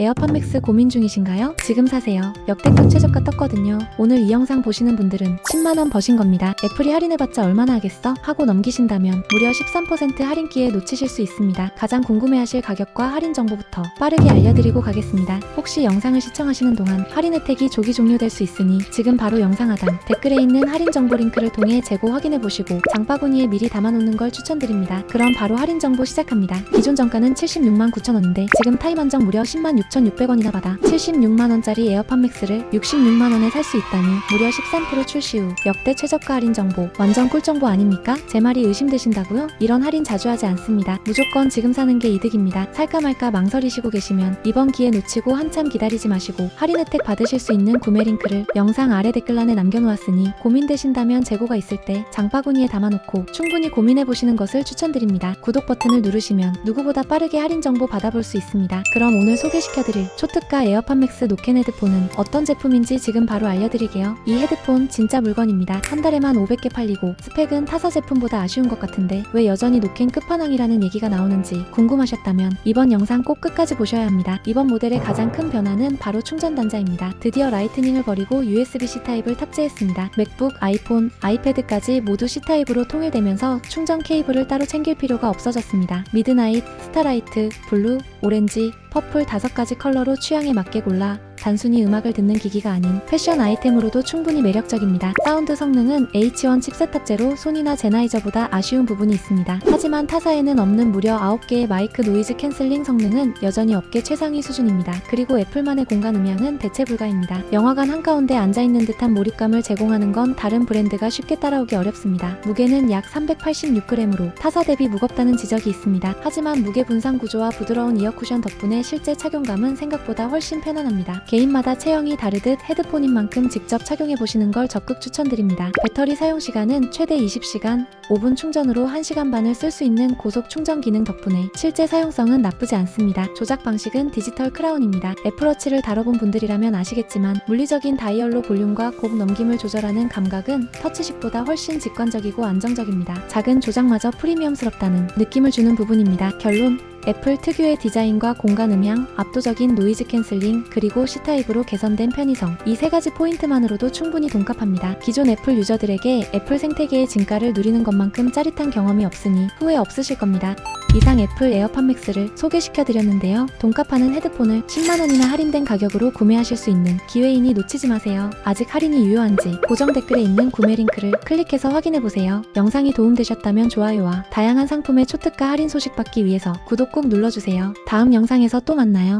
에어팟 맥스 고민 중이신가요? 지금 사세요. 역대급 최저가 떴거든요. 오늘 이 영상 보시는 분들은 10만원 버신 겁니다. 애플이 할인해봤자 얼마나 하겠어? 하고 넘기신다면 무려 13% 할인 기회 놓치실 수 있습니다. 가장 궁금해하실 가격과 할인 정보부터 빠르게 알려드리고 가겠습니다. 혹시 영상을 시청하시는 동안 할인 혜택이 조기 종료될 수 있으니 지금 바로 영상 하단 댓글에 있는 할인 정보 링크를 통해 재고 확인해보시고 장바구니에 미리 담아놓는 걸 추천드립니다. 그럼 바로 할인 정보 시작합니다. 기존 정가는 76만 9천원인데 지금 타임 한정 무려 10만 6,600원이나 받아 76만원짜리 에어팟 맥스를 66만원에 살 수 있다니 무려 13% 출시 후 역대 최저가 할인 정보 완전 꿀 정보 아닙니까? 제 말이 의심되신다고요? 이런 할인 자주 하지 않습니다. 무조건 지금 사는 게 이득입니다. 살까 말까 망설이시고 계시면 이번 기회 놓치고 한참 기다리지 마시고 할인 혜택 받으실 수 있는 구매 링크를 영상 아래 댓글란에 남겨놓았으니 고민되신다면 재고가 있을 때 장바구니에 담아놓고 충분히 고민해 보시는 것을 추천드립니다. 구독 버튼을 누르시면 누구보다 빠르게 할인 정보 받아볼 수 있습니다. 그럼 오늘 소개시켜 드릴 초특가 에어팟 맥스 노캔 헤드폰은 어떤 제품인지 지금 바로 알려드리게요. 이 헤드폰 진짜 물건입니다. 한 달에만 500개 팔리고 스펙은 타사 제품보다 아쉬운 것 같은데 왜 여전히 노캔 끝판왕이라는 얘기가 나오는지 궁금하셨다면 이번 영상 꼭 끝까지 보셔야 합니다. 이번 모델의 가장 큰 변화는 바로 충전 단자입니다. 드디어 라이트닝을 버리고 USB-C 타입을 탑재했습니다. 맥북, 아이폰, 아이패드까지 모두 C 타입으로 통일되면서 충전 케이블을 따로 챙길 필요가 없어졌습니다. 미드나잇, 스타라이트, 블루, 오렌지, 퍼플 다섯 가지 컬러로 취향에 맞게 골라 단순히 음악을 듣는 기기가 아닌 패션 아이템으로도 충분히 매력적입니다. 사운드 성능은 H1 칩셋 탑재로 소니나 제나이저보다 아쉬운 부분이 있습니다. 하지만 타사에는 없는 무려 9개의 마이크 노이즈 캔슬링 성능은 여전히 업계 최상위 수준입니다. 그리고 애플만의 공간 음향은 대체 불가입니다. 영화관 한가운데 앉아있는 듯한 몰입감을 제공하는 건 다른 브랜드가 쉽게 따라오기 어렵습니다. 무게는 약 386g으로 타사 대비 무겁다는 지적이 있습니다. 하지만 무게 분산 구조와 부드러운 이어 쿠션 덕분에 실제 착용감은 생각보다 훨씬 편안합니다. 개인마다 체형이 다르듯 헤드폰인 만큼 직접 착용해 보시는 걸 적극 추천드립니다. 배터리 사용 시간은 최대 20시간, 5분 충전으로 1시간 반을 쓸 수 있는 고속 충전 기능 덕분에 실제 사용성은 나쁘지 않습니다. 조작 방식은 디지털 크라운입니다. 애플워치를 다뤄본 분들이라면 아시겠지만 물리적인 다이얼로 볼륨과 곡 넘김을 조절하는 감각은 터치식보다 훨씬 직관적이고 안정적입니다. 작은 조작마저 프리미엄스럽다는 느낌을 주는 부분입니다. 결론 애플 특유의 디자인과 공간 음향, 압도적인 노이즈 캔슬링, 그리고 C타입으로 개선된 편의성. 이 세 가지 포인트만으로도 충분히 동갑합니다. 기존 애플 유저들에게 애플 생태계의 진가를 누리는 것만큼 짜릿한 경험이 없으니 후회 없으실 겁니다. 이상 애플 에어팟 맥스를 소개시켜드렸는데요. 동값하는 헤드폰을 10만원이나 할인된 가격으로 구매하실 수 있는 기회이니 놓치지 마세요. 아직 할인이 유효한지 고정 댓글에 있는 구매 링크를 클릭해서 확인해보세요. 영상이 도움되셨다면 좋아요와 다양한 상품의 초특가 할인 소식 받기 위해서 구독 꼭 눌러주세요. 다음 영상에서 또 만나요.